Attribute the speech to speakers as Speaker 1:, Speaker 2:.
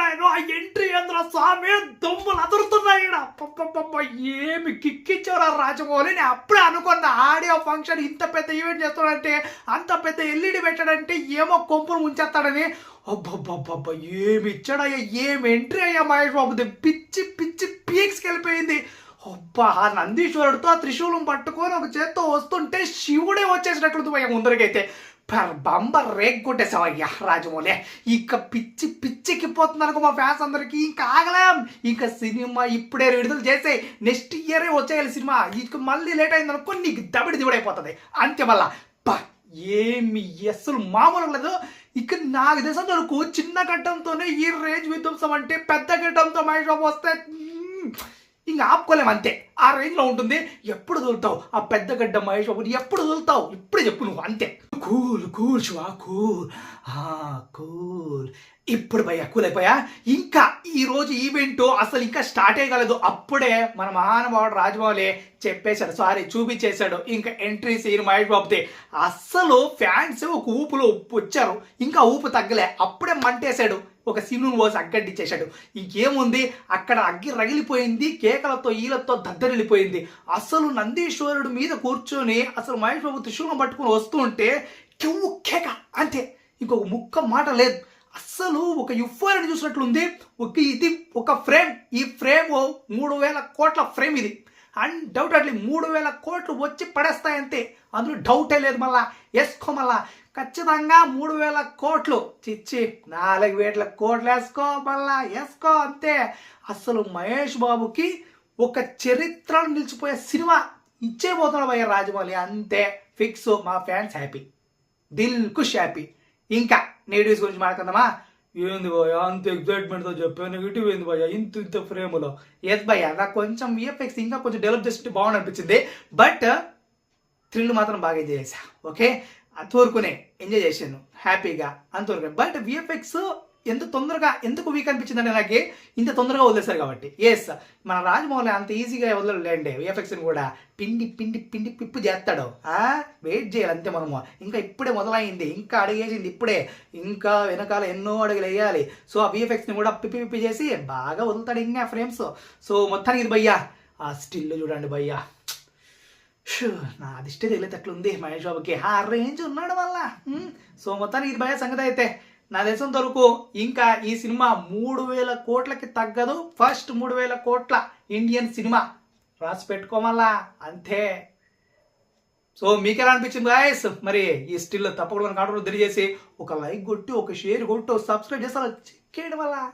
Speaker 1: ఆ ఎంట్రీ అందరూ స్వామి దొమ్ములు అదురుతున్నాయి ఈడ. పప్పపప్ప, ఏమి కిక్కిచ్చారా రాజమౌళి? నేను అప్పుడే అనుకున్న ఆడియో ఫంక్షన్ ఇంత పెద్ద ఈవెంట్ చేస్తాడంటే అంత పెద్ద ఎల్ఈడి పెట్టాడంటే ఏమో కొంపులు ముంచేస్తాడని. అబ్బబ్బబ్బబ్బ ఏమి ఇచ్చాడయ్యా ఏమి ఎంట్రీ అయ్యా మహేష్ బాబుది పిచ్చి పిచ్చి పీక్స్కి వెళ్ళిపోయింది. అబ్బా ఆ నందీశ్వరుడితో ఆ త్రిశూలం పట్టుకొని ఒక చేత్తో వస్తుంటే శివుడే వచ్చేసినట్లు భయ్య ముందరికైతే. బంబ రేగ్ కొట్టేసావయ్యా రాజమౌళి. ఇక పిచ్చి పిచ్చి వెళ్ళిపోతుంది అనుకో మా ఫ్యాన్స్ అందరికీ ఇంకా ఆగలేం. ఇంకా సినిమా ఇప్పుడే విడుదల చేసే నెక్స్ట్ ఇయరే వచ్చేయాలి సినిమా. ఇక మళ్ళీ లేట్ అయిందనుకో నీకు దబిడి దిబడైపోతుంది అంతే మళ్ళా. ఏమి అసలు మామూలు లేదు. ఇక నాకు తెలిసిన వరకు చిన్న ఘట్టంతోనే ఈ రేంజ్ విధ్వంసం అంటే పెద్ద ఘట్టంతో మహేష్ బాబు వస్తే ఇంకా ఆపుకోలేం అంతే. ఆ రేంజ్లో ఉంటుంది. ఎప్పుడు వదులుతావు ఆ పెద్ద గడ్డ మహేష్ బాబుని ఎప్పుడు వదులుతావు ఇప్పుడు చెప్పు నువ్వు అంతే. Cool cool Shiva cool. Cool. ఇప్పుడు భయ్యా కూల్ అయిపోయా? ఇంకా ఈరోజు ఈవెంట్ అసలు ఇంకా స్టార్ట్ అయ్యగలదు అప్పుడే మన మహానుభావుడు రాజమౌళి చెప్పేశాడు. సారీ చూపించేశాడు. ఇంకా ఎంట్రీ సీన్ మహేష్ బాబుది. అస్సలు ఫ్యాన్స్ ఒక ఊపులో వచ్చారు ఇంకా ఊపు తగ్గలే. అప్పుడే మంటేశాడు. ఒక శివుని పోసి అగ్గడ్డిచ్చేశాడు ఇంకేముంది అక్కడ అగ్గి రగిలిపోయింది కేకలతో ఈలతో దద్దరిల్లిపోయింది. అసలు నందీశ్వరుడు మీద కూర్చొని అసలు మహేష్ బాబు త్రిశూలం పట్టుకుని వస్తుంటే కెవ్వు కేక అంతే. ఇంకొక ముక్క మాట లేదు. అస్సలు ఒక యుఫోరిని చూసినట్లుంది. ఒక ఇది ఒక ఫ్రేమ్. ఈ ఫ్రేమ్ మూడు వేల కోట్ల ఫ్రేమ్ ఇది. అన్డౌటెడ్లీ మూడు వేల కోట్లు వచ్చి పడేస్తాయంతే. అందులో డౌటే లేదు మళ్ళా. వేసుకో మళ్ళా. ఖచ్చితంగా మూడు వేల కోట్లు. చిచ్చి నాలుగు వేల కోట్లు వేసుకో మళ్ళా. వేసుకో అంతే. అసలు మహేష్ బాబుకి ఒక చరిత్రలో నిలిచిపోయే సినిమా ఇచ్చేపోతున్నాడు భయ్య రాజమౌళి. అంతే. ఫిక్స్ మా ఫ్యాన్స్ హ్యాపీ. దిల్ ఖుష్ హ్యాపీ. ఇంకా నెగిటివ్స్ గురించి మాట్లాడదామా? ఏంది భయ అంత ఎగ్జైట్మెంట్తో చెప్పావు. నెగిటివ్ ఏంది భయ ఇంత ఇంత ఫ్రేములో ఎస్ భయ నాకు కొంచెం విఎఫ్ఎక్స్ ఇంకా కొంచెం డెవలప్ చేస్తుంటే బాగుంది అనిపించింది బట్ థ్రిల్ మాత్రం బాగా ఎంజాయ్ చేశా. ఓకే అంతవరకునే ఎంజాయ్ చేశాను. హ్యాపీగా అంతవరకు. బట్ విఎఫ్ఎక్స్ ఎంత తొందరగా ఎందుకు వీక్ అనిపించిందంటే నాకు ఇంత తొందరగా వదిలేశారు కాబట్టి. ఎస్ మన రాజమౌళి అంత ఈజీగా వదలలేండి. విఎఫ్ఎక్స్ని కూడా పిండి పిండి పిండి పిప్పు చేస్తాడు. వెయిట్ చేయాలి అంతే మనము. ఇంకా ఇప్పుడే మొదలైంది. ఇంకా అడిగేసింది ఇప్పుడే. ఇంకా వెనకాల ఎన్నో అడుగులు వేయాలి. సో ఆ విఎఫ్ఎక్స్ని కూడా పిప్పి పిప్పి చేసి బాగా వదులుతాడు ఇంకా ఫ్రేమ్స్ సో మొత్తానికి ఇది భయ్యా. ఆ స్టిల్ చూడండి భయ్యా. షూ, నా దిష్టి తగిలేటట్లుంది మహేష్ బాబుకి. ఆ రేంజ్ ఉన్నాడు వల్ల సో hmm. మొత్తానికి ఇది భయ సంగతి అయితే. నా తెలిసినంత వరకు ఇంకా ఈ సినిమా మూడు వేల కోట్లకి తగ్గదు. ఫస్ట్ మూడు వేల కోట్ల ఇండియన్ సినిమా. రాసి పెట్టుకోమల్లా? అంతే. సో మీకు ఎలా అనిపించింది గాయస్ మరి ఈ స్టిల్ తప్పకుండా కాంట్రోల్ తెలియజేసి ఒక లైక్ కొట్టి ఒక షేర్ కొట్టి సబ్స్క్రైబ్ చేసి అలా చెక్ వల్ల